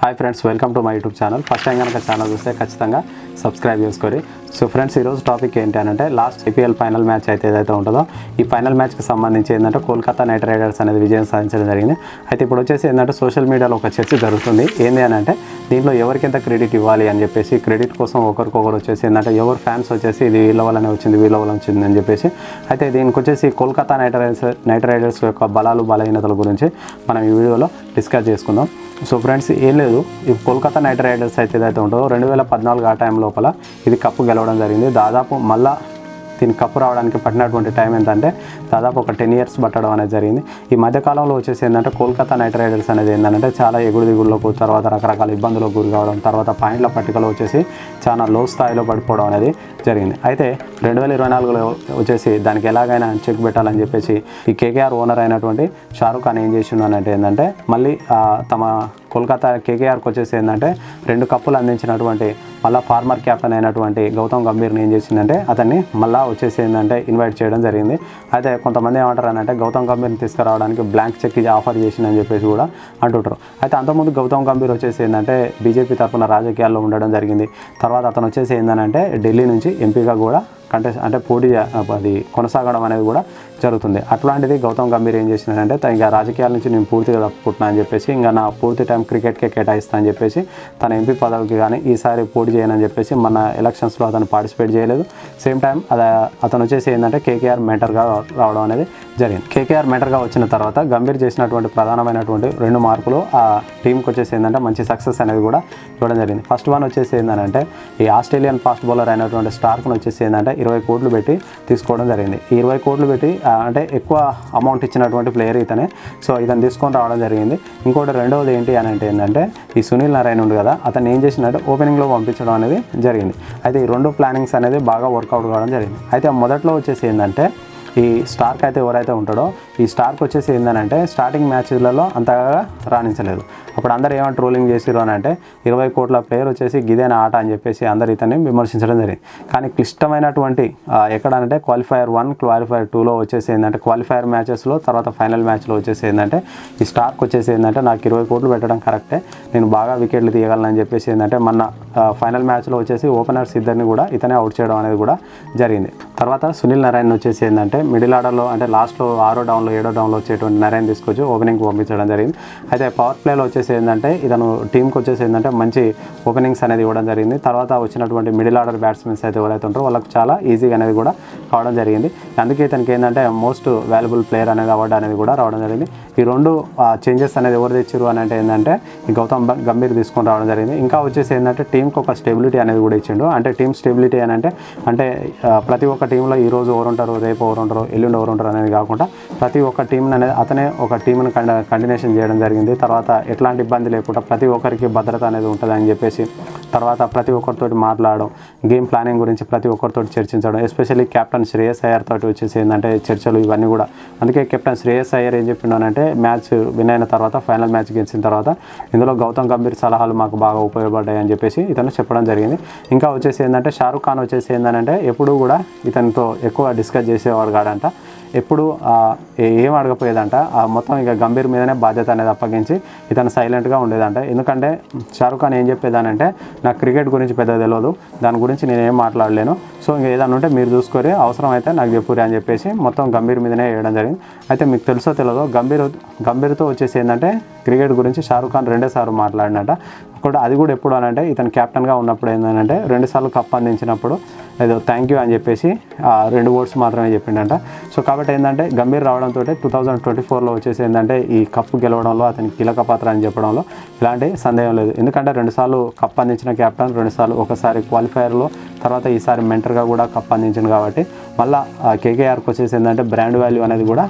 Hi friends welcome to my YouTube channel first time కనుక channel చూస్తే ఖచ్చితంగా subscribe చేసుకోండి. సో ఫ్రెండ్స్ ఈరోజు టాపిక్ ఏంటి అని అంటే లాస్ట్ ఐపీఎల్ ఫైనల్ మ్యాచ్ అయితే ఏదైతే ఉంటుందో ఈ ఫైనల్ మ్యాచ్కి సంబంధించి ఏంటంటే కోల్కతా నైట్ రైడర్స్ అనేది విజయం సాధించడం జరిగింది. అయితే ఇప్పుడు వచ్చేసి ఏంటంటే సోషల్ మీడియాలో ఒక చర్చ జరుగుతుంది. ఏంటి అని అంటే దీంట్లో ఎవరికి ఎంత క్రెడిట్ ఇవ్వాలి అని చెప్పేసి క్రెడిట్ కోసం ఒకరికొకరు వచ్చేసి ఏంటంటే ఎవరు ఫ్యాన్స్ వచ్చేసి ఇది వీళ్ళ వల్లనే వచ్చింది వీళ్ళ వల్ల వచ్చింది అని చెప్పేసి. అయితే దీనికి వచ్చేసి Kolkata Knight Riders Knight Riders యొక్క బలాలు బలహీనతల గురించి మనం ఈ వీడియోలో డిస్కస్ చేసుకుందాం. సో ఫ్రెండ్స్ ఏం లేదు. ఇప్పుడు కోల్కతా నైట్ రైడర్స్ అయితే ఏదైతే ఉంటుందో రెండు వేల పద్నాలుగు ఆ టైం లోపల ఇది కప్పు గెలవడం జరిగింది. దాదాపు మళ్ళా దీని కప్పు రావడానికి పట్టినటువంటి టైం ఏంటంటే దాదాపు ఒక టెన్ ఇయర్స్ పట్టడం అనేది జరిగింది. ఈ మధ్యకాలంలో వచ్చేసి ఏంటంటే కోల్కతా నైట్ రైడర్స్ అనేది ఏంటంటే చాలా ఎగుడు దిగుళ్ళకు తర్వాత రకరకాల ఇబ్బందులకు గురి కావడం తర్వాత పాయింట్ల పట్టికలో వచ్చేసి చాలా లో స్థాయిలో పడిపోవడం అనేది జరిగింది. అయితే రెండు వేల ఇరవై నాలుగులో వచ్చేసి దానికి ఎలాగైనా చెక్ పెట్టాలని చెప్పేసి ఈ కేకేఆర్ ఓనర్ అయినటువంటి షారుఖ్ ఖాన్ ఏం చేసిండు అని ఏంటంటే మళ్ళీ తమ కోల్కతా కేకేఆర్కి వచ్చేసి ఏంటంటే రెండు కప్పులు అందించినటువంటి మళ్ళీ ఫార్మర్ క్యాప్టెన్ అయినటువంటి గౌతమ్ గంభీర్ని ఏం చేసిందంటే అతన్ని మళ్ళీ వచ్చేసి ఏంటంటే ఇన్వైట్ చేయడం జరిగింది. అయితే కొంతమంది ఏమంటారు అని అంటే గౌతమ్ గంభీర్ని తీసుకురావడానికి బ్లాంక్ చెక్ ఇది ఆఫర్ చేసిందని చెప్పేసి కూడా అంటుంటారు. అయితే అంతకుముందు గౌతమ్ గంభీర్ వచ్చేసి ఏంటంటే బీజేపీ తరఫున రాజకీయాల్లో ఉండడం జరిగింది. తర్వాత అతను వచ్చేసి ఏంటంటే ఢిల్లీ నుంచి ఎంపీగా కూడా కంటెస్ట్ అంటే పోటీ అది కొనసాగడం అనేది కూడా జరుగుతుంది. అట్లాంటిది గౌతమ్ గంభీర్ ఏం చేసినారంటే త- ఇంకా రాజకీయాల నుంచి నేను పూర్తిగా తప్పుకుంటున్నా అని చెప్పేసి ఇంకా నా పూర్తి టైం క్రికెట్కే కేటాయిస్తా అని చెప్పేసి తన ఎంపీ పదవికి కానీ ఈసారి పోటీ చేయనని చెప్పేసి మన ఎలక్షన్స్లో అతను పార్టిసిపేట్ చేయలేదు. సేమ్ టైం అది అతను వచ్చేసి ఏంటంటే కేకేఆర్ మెంటర్గా రావడం అనేది జరిగింది. కేకేఆర్ మెటర్గా వచ్చిన తర్వాత గంభీర్ చేసినటువంటి ప్రధానమైనటువంటి రెండు మార్పులు ఆ టీంకి వచ్చేసి ఏంటంటే మంచి సక్సెస్ అనేది కూడా ఇవ్వడం జరిగింది. ఫస్ట్ వన్ వచ్చేసి ఏంటంటే ఈ ఆస్ట్రేలియన్ ఫాస్ట్ బౌలర్ అయినటువంటి స్టార్క్ను వచ్చేసి ఏంటంటే ఇరవై కోట్లు పెట్టి తీసుకోవడం జరిగింది. ఈ ఇరవై కోట్లు పెట్టి అంటే ఎక్కువ అమౌంట్ ఇచ్చినటువంటి ప్లేయర్ ఇతనే. సో ఇతను తీసుకొని రావడం జరిగింది. ఇంకోటి రెండవది ఏంటి అని అంటే ఏంటంటే ఈ సునీల్ నారాయణ ఉంది కదా అతను ఏం చేసినట్టు ఓపెనింగ్లో పంపించడం అనేది జరిగింది. అయితే ఈ రెండు ప్లానింగ్స్ అనేది బాగా వర్కౌట్ కావడం జరిగింది. అయితే మొదట్లో వచ్చేసి ఏంటంటే ఈ స్టార్క్ అయితే ఎవరైతే ఉంటాడో ఈ స్టార్క్ వచ్చేసి ఏంటంటే స్టార్టింగ్ మ్యాచ్లలో అంతగా రాణించలేదు. అప్పుడు అందరు ఏమైనా ట్రోలింగ్ చేసిరు అని అంటే ఇరవై కోట్ల ప్లేయర్ వచ్చేసి గిదేన ఆట అని చెప్పేసి అందరు ఇతన్ని విమర్శించడం జరిగింది. కానీ క్లిష్టమైనటువంటి ఎక్కడంటే క్వాలిఫైయర్ వన్ క్వాలిఫైయర్ టూలో వచ్చేసి ఏంటంటే క్వాలిఫైయర్ మ్యాచెస్లో తర్వాత ఫైనల్ మ్యాచ్లో వచ్చేసి ఏంటంటే ఈ స్టార్క్ వచ్చేసి ఏంటంటే నాకు ఇరవై కోట్లు పెట్టడం కరెక్టే నేను బాగా వికెట్లు తీయగలను చెప్పేసి ఏంటంటే మన ఫైనల్ మ్యాచ్లో వచ్చేసి ఓపెనర్స్ ఇద్దరిని కూడా ఇతనే అవుట్ చేయడం అనేది కూడా జరిగింది. తర్వాత సునీల్ నారాయణ వచ్చేసి ఏంటంటే మిడిల్ ఆర్డర్లో అంటే లాస్ట్లో ఆరో డౌన్లో ఏడో డౌన్లో వచ్చేటువంటి నరేన్ తీసుకొచ్చి ఓపెనింగ్ పంపించడం జరిగింది. అయితే పవర్ ప్లేలో వచ్చేసి ఏంటంటే ఇతను టీంకి వచ్చేసి ఏంటంటే మంచి ఓపెనింగ్స్ అనేది ఇవ్వడం జరిగింది. తర్వాత వచ్చినటువంటి మిడిల్ ఆర్డర్ బ్యాట్స్మెన్స్ అయితే ఎవరైతే ఉంటారో వాళ్ళకి చాలా ఈజీగా అనేది కూడా కావడం జరిగింది. అందుకే ఇతనికి ఏంటంటే మోస్ట్ వాల్యుబుల్ ప్లేయర్ అనేది అవార్డు అనేది కూడా రావడం జరిగింది. ఈ రెండు చేంజెస్ అనేది ఎవరు తెచ్చారు అని అంటే ఏంటంటే ఈ గౌతమ్ బ- గంభీర్ తీసుకొని రావడం జరిగింది. ఇంకా వచ్చేసి ఏంటంటే టీంకి ఒక స్టెబిలిటీ అనేది కూడా ఇచ్చిండు. అంటే టీం స్టెబిలిటీ అని అంటే అంటే ప్రతి ఒక్క టీంలో ఈ రోజు ఎవరు ఉంటారు రేపు ఎవరు ఉంటారు ఎల్లుండి ఎవరు ఉంటారు అనేది కాకుండా ప్రతి ఒక్క టీం అనేది అతనే ఒక టీంని కంటిన్యూషన్ చేయడం జరిగింది. తర్వాత ఎట్లాంటి ఇబ్బంది లేకుండా ప్రతి ఒక్కరికి భద్రత అనేది ఉంటుంది అని చెప్పేసి తర్వాత ప్రతి ఒక్కరితోటి మాట్లాడడం గేమ్ ప్లానింగ్ గురించి ప్రతి ఒక్కరితో చర్చించడం ఎస్పెషల్లీ కెప్టెన్ శ్రేయస్ అయ్యర్ తోటి వచ్చేసి ఏంటంటే చర్చలు ఇవన్నీ కూడా. అందుకే కెప్టెన్ శ్రేయస్ అయ్యర్ ఏం చెప్పిండనంటే మ్యాచ్ విన్ అయిన తర్వాత ఫైనల్ మ్యాచ్ గెలిచిన తర్వాత ఇందులో గౌతమ్ గంభీర్ సలహాలు మాకు బాగా ఉపయోగపడ్డాయి అని చెప్పేసి ఇతను చెప్పడం జరిగింది. ఇంకా వచ్చేసి ఏంటంటే షారుఖ్ ఖాన్ వచ్చేసి ఏంటంటే ఎప్పుడూ కూడా ఇతనితో ఎక్కువ డిస్కస్ చేసేవాడు కాడంట. ఎప్పుడు ఏం అడగపోయేదంట ఆ మొత్తం ఇక గంభీర్ మీదనే బాధ్యత అనేది అప్పగించి ఇతను సైలెంట్గా ఉండేదంట. ఎందుకంటే షారుఖ్ ఖాన్ ఏం చెప్పేదానంటే నాకు క్రికెట్ గురించి పెద్ద తెలియదు దాని గురించి నేను ఏం మాట్లాడలేను. సో ఇంకా ఏదైనా ఉంటే మీరు చూసుకొని అవసరం అయితే నాకు చెప్పురి అని చెప్పేసి మొత్తం గంభీర్ మీదనే వేయడం జరిగింది. అయితే మీకు తెలుసో తెలియదో గంభీర్ గంభీర్తో వచ్చేసి ఏంటంటే క్రికెట్ గురించి షారుఖ్ ఖాన్ రెండే సార్లు మాట్లాడినట. ఒకటి అది కూడా ఎప్పుడు అనంటే ఇతను కెప్టెన్గా ఉన్నప్పుడు ఏంటంటే రెండుసార్లు కప్ అందించినప్పుడు ఏదో థ్యాంక్ యూ అని చెప్పేసి రెండు వర్డ్స్ మాత్రమే చెప్పిండంట. సో కాబట్టి ఏంటంటే గంభీర్ రావడంతో టూ థౌజండ్ ట్వంటీ ఫోర్లో వచ్చేసి ఏంటంటే ఈ కప్పు గెలవడంలో అతని కీలక పాత్ర అని చెప్పడంలో ఇలాంటి సందేహం లేదు. ఎందుకంటే రెండుసార్లు కప్ అందించిన కెప్టెన్ రెండుసార్లు ఒకసారి క్వాలిఫైయర్లో తర్వాత ఈసారి మెంటర్గా కూడా కప్ అందించింది కాబట్టి మళ్ళీ కేకేఆర్కి వచ్చేసి ఏంటంటే బ్రాండ్ వాల్యూ అనేది కూడా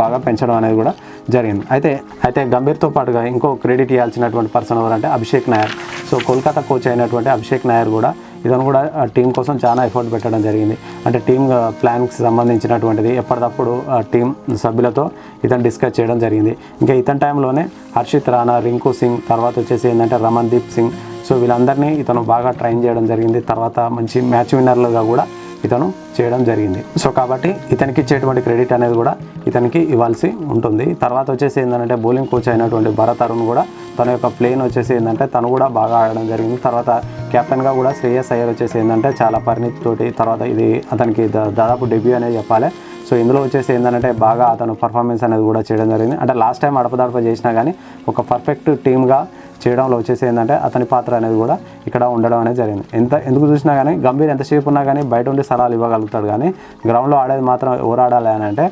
బాగా పెంచడం అనేది కూడా జరిగింది. అయితే అయితే గంభీర్తో పాటుగా ఇంకో క్రెడిట్ ఇవ్వాల్సినటువంటి పర్సన్ ఎవరంటే అభిషేక్ నాయర్. సో కోల్కతా కోచ్ అయినటువంటి అభిషేక్ నాయర్ కూడా ఇతను కూడా టీం కోసం చాలా ఎఫర్ట్ పెట్టడం జరిగింది. అంటే టీం ప్లాన్కి సంబంధించినటువంటిది ఎప్పటికప్పుడు ఆ టీం సభ్యులతో ఇతను డిస్కస్ చేయడం జరిగింది. ఇంకా ఇతని టైంలోనే హర్షిత్ రాణా రింకు సింగ్ తర్వాత వచ్చేసి ఏంటంటే రమణ్ దీప్ సింగ్. సో వీళ్ళందరినీ ఇతను బాగా ట్రైన్ చేయడం జరిగింది. తర్వాత మంచి మ్యాచ్ విన్నర్లుగా కూడా ఇతను చేయడం జరిగింది. సో కాబట్టి ఇతనికి ఇచ్చేటువంటి క్రెడిట్ అనేది కూడా ఇతనికి ఇవ్వాల్సి ఉంటుంది. తర్వాత వచ్చేసి ఏంటంటే బౌలింగ్ కోచ్ అయినటువంటి భరత్ అరుణ్ కూడా తన యొక్క ప్లేన్ వచ్చేసి ఏంటంటే తను కూడా బాగా ఆడడం జరిగింది. తర్వాత కెప్టెన్గా కూడా శ్రేయస్ అయ్యర్ వచ్చేసి ఏంటంటే చాలా పరిణితి తోటి తర్వాత ఇది అతనికి దా- దాదాపు డెబ్యూ అనేది చెప్పాలి. సో ఇందులో వచ్చేసి ఏంటంటే బాగా అతను పర్ఫార్మెన్స్ అనేది కూడా చేయడం జరిగింది. అంటే లాస్ట్ టైం అడపదడప చేసినా కానీ ఒక పర్ఫెక్ట్ టీమ్గా చేయడంలో వచ్చేసి ఏంటంటే అతని పాత్ర అనేది కూడా ఇక్కడ ఉండడం అనేది జరిగింది. ఎంత ఎందుకు చూసినా కానీ గంభీర్ ఎంతసేపు ఉన్నా కానీ బయట ఉండి సలహాలు ఇవ్వగలుగుతాడు కానీ గ్రౌండ్లో ఆడేది మాత్రం ఎవరు ఆడాలి అని అంటే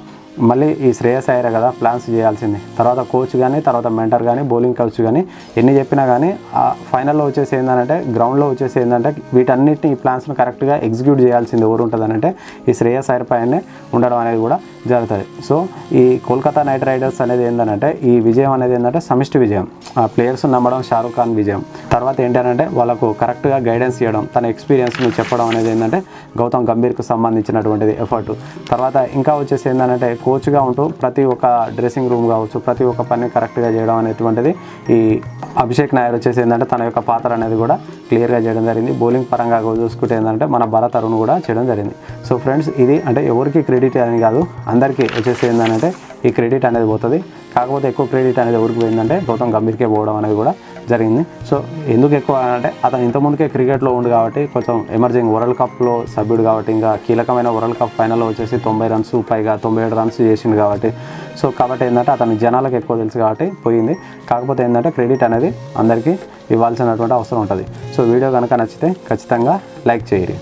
మళ్ళీ ఈ శ్రేయస్ అయ్యారు కదా ప్లాన్స్ చేయాల్సింది. తర్వాత కోచ్ కానీ తర్వాత మెంటర్ కానీ బౌలింగ్ కోచ్ కానీ ఎన్ని చెప్పినా కానీ ఆ ఫైనల్లో వచ్చేసి ఏంటంటే గ్రౌండ్లో వచ్చేసి ఏంటంటే వీటన్నిటిని ఈ ప్లాన్స్ను కరెక్ట్గా ఎగ్జిక్యూట్ చేయాల్సింది ఎవరు ఉంటుందనంటే ఈ శ్రేయస్ అయ్యర్ పైనే ఉండడం అనేది కూడా జరుగుతుంది. సో ఈ కోల్కతా నైట్ రైడర్స్ అనేది ఏంటంటే ఈ విజయం అనేది ఏంటంటే సమిష్టి విజయం. ఆ ప్లేయర్స్ నమ్మడం షారూఖ్ ఖాన్ విజయం. తర్వాత ఏంటంటే వాళ్ళకు కరెక్ట్గా గైడెన్స్ చేయడం తన ఎక్స్పీరియన్స్ను చెప్పడం అనేది ఏంటంటే గౌతమ్ గంభీర్కు సంబంధించినటువంటిది ఎఫర్ట్ తర్వాత ఇంకా వచ్చేసి ఏంటంటే కోచ్గా ఉంటూ ప్రతి ఒక్క డ్రెస్సింగ్ రూమ్ కావచ్చు ప్రతి ఒక్క పని కరెక్ట్గా చేయడం అనేటువంటిది ఈ అభిషేక్ నాయర్ వచ్చేసి ఏంటంటే తన యొక్క పాత్ర అనేది కూడా క్లియర్గా చేయడం జరిగింది. బౌలింగ్ పరంగా చూసుకుంటే ఏంటంటే మన భరత్ అరుణ్ కూడా చేయడం జరిగింది. సో ఫ్రెండ్స్ ఇది అంటే ఎవరికి క్రెడిట్ అని కాదు అందరికీ వచ్చేసి ఏంటంటే ఈ క్రెడిట్ అనేది పోతుంది. కాకపోతే ఎక్కువ క్రెడిట్ అనేది ఎవరికి పోయిందంటే గౌతమ్ గంభీర్కే పోవడం అనేది కూడా జరిగింది. సో ఎందుకు ఎక్కువ అంటే అతను ఇంతకుముందుకే క్రికెట్లో ఉండు కాబట్టి కొంచెం ఎమర్జింగ్ వరల్డ్ కప్లో సభ్యుడు కాబట్టి ఇంకా కీలకమైన వరల్డ్ కప్ ఫైనల్లో వచ్చేసి తొంభై రన్స్ పైగా తొంభై ఏడు రన్స్ చేసిండు కాబట్టి. సో కాబట్టి ఏంటంటే అతని జనాలకు ఎక్కువ తెలుసు కాబట్టి పోయింది. కాకపోతే ఏంటంటే క్రెడిట్ అనేది అందరికీ ఇవ్వాల్సినటువంటి అవసరం ఉంటుంది. సో వీడియో కనుక నచ్చితే ఖచ్చితంగా లైక్ చేయరు